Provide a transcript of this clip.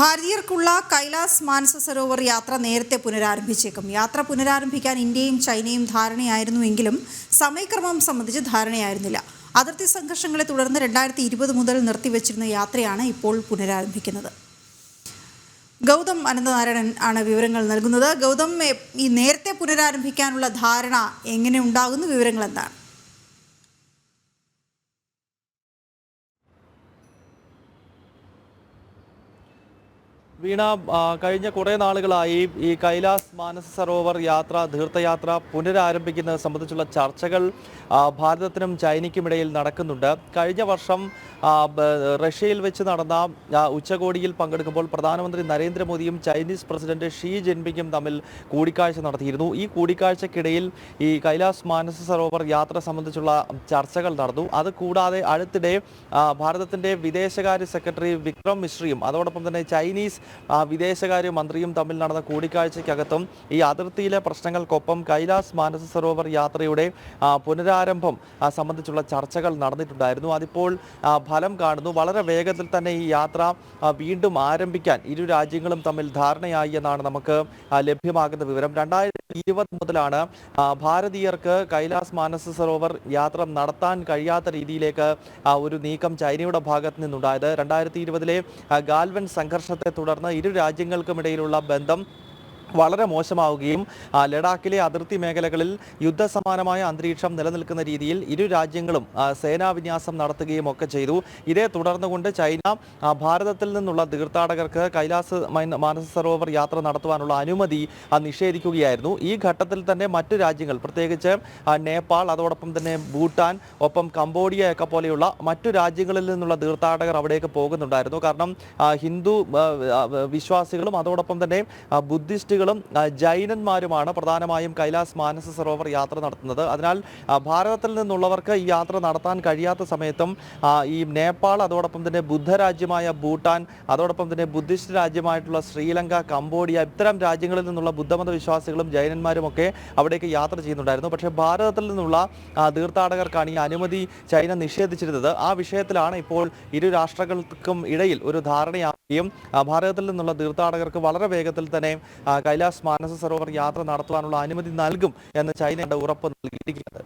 ഭാരതീയർക്കുള്ള കൈലാസ് മാനസ സരോവർ യാത്ര നേരത്തെ പുനരാരംഭിച്ചേക്കും. യാത്ര പുനരാരംഭിക്കാൻ ഇന്ത്യയും ചൈനയും ധാരണയായിരുന്നുവെങ്കിലും സമയക്രമം സംബന്ധിച്ച് ധാരണയായിരുന്നില്ല. അതിർത്തി സംഘർഷങ്ങളെ തുടർന്ന് രണ്ടായിരത്തി ഇരുപത് മുതൽ നിർത്തിവെച്ചിരുന്ന യാത്രയാണ് ഇപ്പോൾ പുനരാരംഭിക്കുന്നത്. ഗൗതം അനന്തനാരായണൻ ആണ് വിവരങ്ങൾ നൽകുന്നത്. ഗൗതം ഈ നേരത്തെ പുനരാരംഭിക്കാനുള്ള ധാരണ എങ്ങനെ ഉണ്ടാകുന്നു? വിവരങ്ങൾ എന്താണ്? വീണ കഴിഞ്ഞ കുറേ നാളുകളായി ഈ കൈലാസ് മാനസ സരോവർ യാത്ര തീർത്ഥയാത്ര പുനരാരംഭിക്കുന്നത് സംബന്ധിച്ചുള്ള ചർച്ചകൾ ഭാരതത്തിനും ചൈനയ്ക്കുമിടയിൽ നടക്കുന്നുണ്ട്. കഴിഞ്ഞ വർഷം റഷ്യയിൽ വെച്ച് നടന്ന ഉച്ചകോടിയിൽ പങ്കെടുക്കുമ്പോൾ പ്രധാനമന്ത്രി നരേന്ദ്രമോദിയും ചൈനീസ് പ്രസിഡന്റ് ഷീ ജിൻപിങ്ങും തമ്മിൽ കൂടിക്കാഴ്ച നടത്തിയിരുന്നു. ഈ കൂടിക്കാഴ്ചക്കിടയിൽ ഈ കൈലാസ് മാനസ സരോവർ യാത്ര സംബന്ധിച്ചുള്ള ചർച്ചകൾ നടന്നു. അതുകൂടാതെ അടുത്തിടെ ഭാരതത്തിന്റെ വിദേശകാര്യ സെക്രട്ടറി വിക്രം മിശ്രിയും അതോടൊപ്പം തന്നെ ചൈനീസ് ആ, വിദേശകാര്യ മന്ത്രിയും തമ്മിൽ നടന്ന കൂടിക്കാഴ്ചയ്ക്കകത്തും ഈ അതിർത്തിയിലെ പ്രശ്നങ്ങൾക്കൊപ്പം കൈലാസ് മാനസ സരോവർ യാത്രയുടെ പുനരാരംഭം സംബന്ധിച്ചുള്ള ചർച്ചകൾ നടന്നിട്ടുണ്ടായിരുന്നു. അതിപ്പോൾ ഫലം കാണുന്നു. വളരെ വേഗത്തിൽ തന്നെ ഈ യാത്ര വീണ്ടും ആരംഭിക്കാൻ ഇരു രാജ്യങ്ങളും തമ്മിൽ ധാരണയായി എന്നാണ് നമുക്ക് ലഭ്യമാകുന്ന വിവരം. രണ്ടായിരത്തി ഇരുപത് മുതലാണ് ഭാരതീയർക്ക് കൈലാസ് മാനസ സരോവർ യാത്ര നടത്താൻ കഴിയാത്ത രീതിയിലേക്ക് ഒരു നീക്കം ചൈനയുടെ ഭാഗത്ത് നിന്നുണ്ടായത്. രണ്ടായിരത്തി ഇരുപതിലെ ഗാൽവൻ സംഘർഷത്തെ തുടർന്ന് ഇരു രാജ്യങ്ങൾക്കുമിടയിലുള്ള ബന്ധം വളരെ മോശമാവുകയും ലഡാക്കിലെ അതിർത്തി മേഖലകളിൽ യുദ്ധസമാനമായ അന്തരീക്ഷം നിലനിൽക്കുന്ന രീതിയിൽ ഇരു രാജ്യങ്ങളും സേനാവിന്യാസം നടത്തുകയും ഒക്കെ ചെയ്തു. ഇതേ തുടർന്നുകൊണ്ട് ചൈന ഭാരതത്തിൽ നിന്നുള്ള തീർത്ഥാടകർക്ക് കൈലാസ മാനസ സരോവർ യാത്ര നടത്തുവാനുള്ള അനുമതി നിഷേധിക്കുകയായിരുന്നു. ഈ ഘട്ടത്തിൽ തന്നെ മറ്റു രാജ്യങ്ങൾ പ്രത്യേകിച്ച് നേപ്പാൾ അതോടൊപ്പം തന്നെ ഭൂട്ടാൻ ഒപ്പം കംബോഡിയ ഒക്കെ പോലെയുള്ള മറ്റു രാജ്യങ്ങളിൽ നിന്നുള്ള തീർത്ഥാടകർ അവിടേക്ക് പോകുന്നുണ്ടായിരുന്നു. കാരണം ഹിന്ദു വിശ്വാസികളും അതോടൊപ്പം തന്നെ ആ, ആ, ജൈനന്മാരുമാണ് പ്രധാനമായും കൈലാസ് മാനസ സരോവർ യാത്ര നടത്തുന്നത്. അതിനാൽ ഭാരതത്തിൽ നിന്നുള്ളവർക്ക് ഈ യാത്ര നടത്താൻ കഴിയാത്ത സമയത്തും ഈ നേപ്പാൾ അതോടൊപ്പം തന്നെ ബുദ്ധരാജ്യമായ ഭൂട്ടാൻ അതോടൊപ്പം തന്നെ ബുദ്ധിസ്റ്റ് രാജ്യമായിട്ടുള്ള ശ്രീലങ്ക കംബോഡിയ ഇത്തരം രാജ്യങ്ങളിൽ നിന്നുള്ള ബുദ്ധമത വിശ്വാസികളും ജൈനന്മാരും ഒക്കെ അവിടേക്ക് യാത്ര ചെയ്യുന്നുണ്ടായിരുന്നു. പക്ഷേ ഭാരതത്തിൽ നിന്നുള്ള തീർത്ഥാടകർക്കാണ് ഈ അനുമതി ചൈന നിഷേധിച്ചിരുന്നത്. ആ വിഷയത്തിലാണ് ഇപ്പോൾ ഇരു രാഷ്ട്രങ്ങൾക്കും ഇടയിൽ ഒരു ധാരണയാവുകയും ഭാരതത്തിൽ നിന്നുള്ള തീർത്ഥാടകർക്ക് വളരെ വേഗത്തിൽ തന്നെ കൈലാസ് മാനസ സരോവർ യാത്ര നടത്തുവാനുള്ള അനുമതി നൽകും എന്ന് ചൈനയുടെ ഉറപ്പ് നൽകിയിരിക്കുന്നത്.